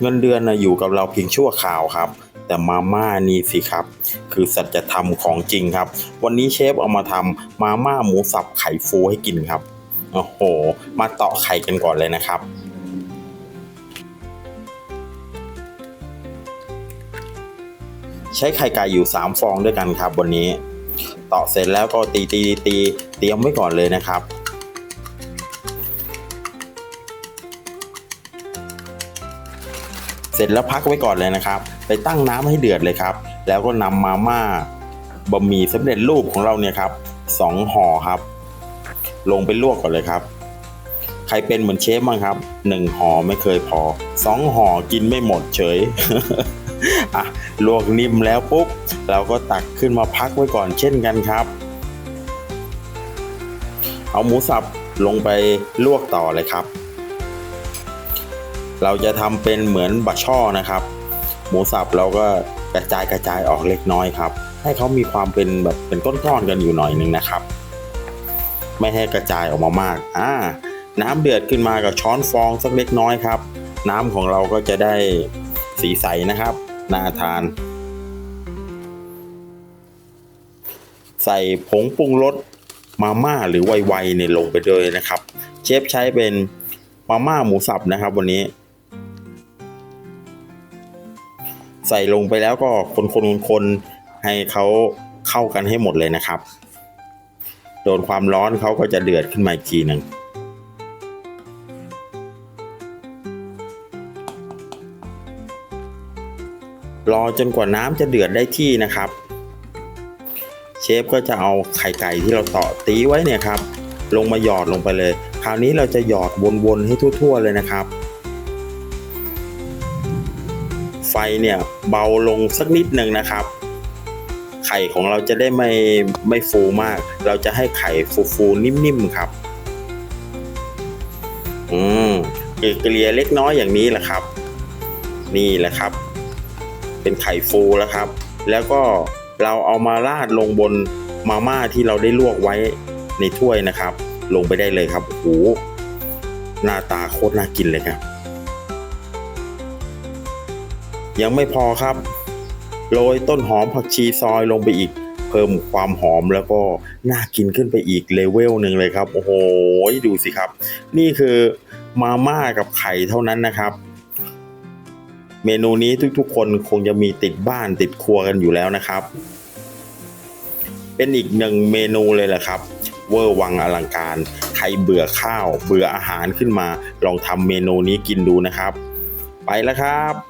เงินเดือนนะอยู่กับเราเพียงชั่วคราวครับ แต่มาม่านี่สิครับ คือสัจธรรมของจริงครับ วันนี้เชฟเอามาทำมาม่าหมูสับไข่ฟูให้กินครับโอ้โห มาเตาะไข่กันก่อนเลยนะครับใช้ไข่ไก่อยู่ 3 ฟองด้วยกันครับวันนี้เตาะเสร็จแล้วก็ตีตีตีเตรียมไว้ก่อนเลยนะครับ เสร็จแล้วพักไว้ก่อนเลยนะครับ ไปตั้งน้ำให้เดือดเลยครับ แล้วก็นำมาม่าบะหมี่สำเร็จรูปของเราเนี่ยครับสองห่อครับ ลงไปลวกก่อนเลยครับ ใครเป็นเหมือนเชฟบ้างครับหนึ่งห่อไม่เคยพอสองห่อกินไม่หมดเฉยอะลวกนิ่มแล้วปุ๊บเราก็ตักขึ้นมาพักไว้ก่อนเช่นกันครับ เอาหมูสับลงไปลวกต่อเลยครับ เราจะทำเป็นเหมือนบะช่อนะครับ หมูสับเราก็กระจายกระจายออกเล็กน้อยครับ ให้เขามีความเป็นแบบเป็นก้อนๆกันอยู่หน่อยหนึ่งนะครับ ไม่ให้กระจายออกมามากอ่าน้ำเดือดขึ้นมากับช้อนฟองสักเล็กน้อยครับ น้ำของเราก็จะได้สีใสนะครับน่าทาน ใส่ผงปรุงรสมาม่าหรือไวๆเนี่ยลงไปเลยนะครับ เชฟใช้เป็นมาม่าหมูสับนะครับ วันนี้ ใส่ลงไปแล้วก็คนๆๆๆให้เขาเข้ากันให้หมดเลยนะครับ โดนความร้อนเขาก็จะเดือดขึ้นมาอีกทีหนึ่งรอจนกว่าน้ำจะเดือดได้ที่นะครับ เชฟก็จะเอาไข่ไก่ที่เราเตาะตีไว้เนี่ยครับ ลงมาหยอดลงไปเลย คราวนี้เราจะหยอดวนๆให้ทั่ว ๆ เลยนะครับ ไฟเนี่ยเบาลงสักนิดหนึ่งนะครับ ไข่ของเราจะได้ไม่ไม่ฟูมาก เราจะให้ไข่ฟูๆนิ่มๆครับ อืมเกลี่ยเล็กน้อยอย่างนี้แหละครับ นี่แหละครับ เป็นไข่ฟูแล้วครับ แล้วก็เราเอามาราดลงบนมาม่าที่เราได้ลวกไว้ในถ้วยนะครับ ลงไปได้เลยครับโอ้โหหน้าตาโคตรน่ากินเลยครับ ยังไม่พอครับ โรยต้นหอมผักชีซอยลงไปอีก เพิ่มความหอมแล้วก็น่ากินขึ้นไปอีกเลเวลหนึ่งเลยครับ โอ้โหดูสิครับ นี่คือมาม่ากับไข่เท่านั้นนะครับ เมนูนี้ทุกๆ คนคงจะมีติดบ้านติดครัวกันอยู่แล้วนะครับ เป็นอีกหนึ่งเมนูเลยแหละครับเวอร์วังอลังการ ใครเบื่อข้าว เบื่ออาหารขึ้นมา ลองทำเมนูนี้กินดูนะครับ ไปแล้วครับ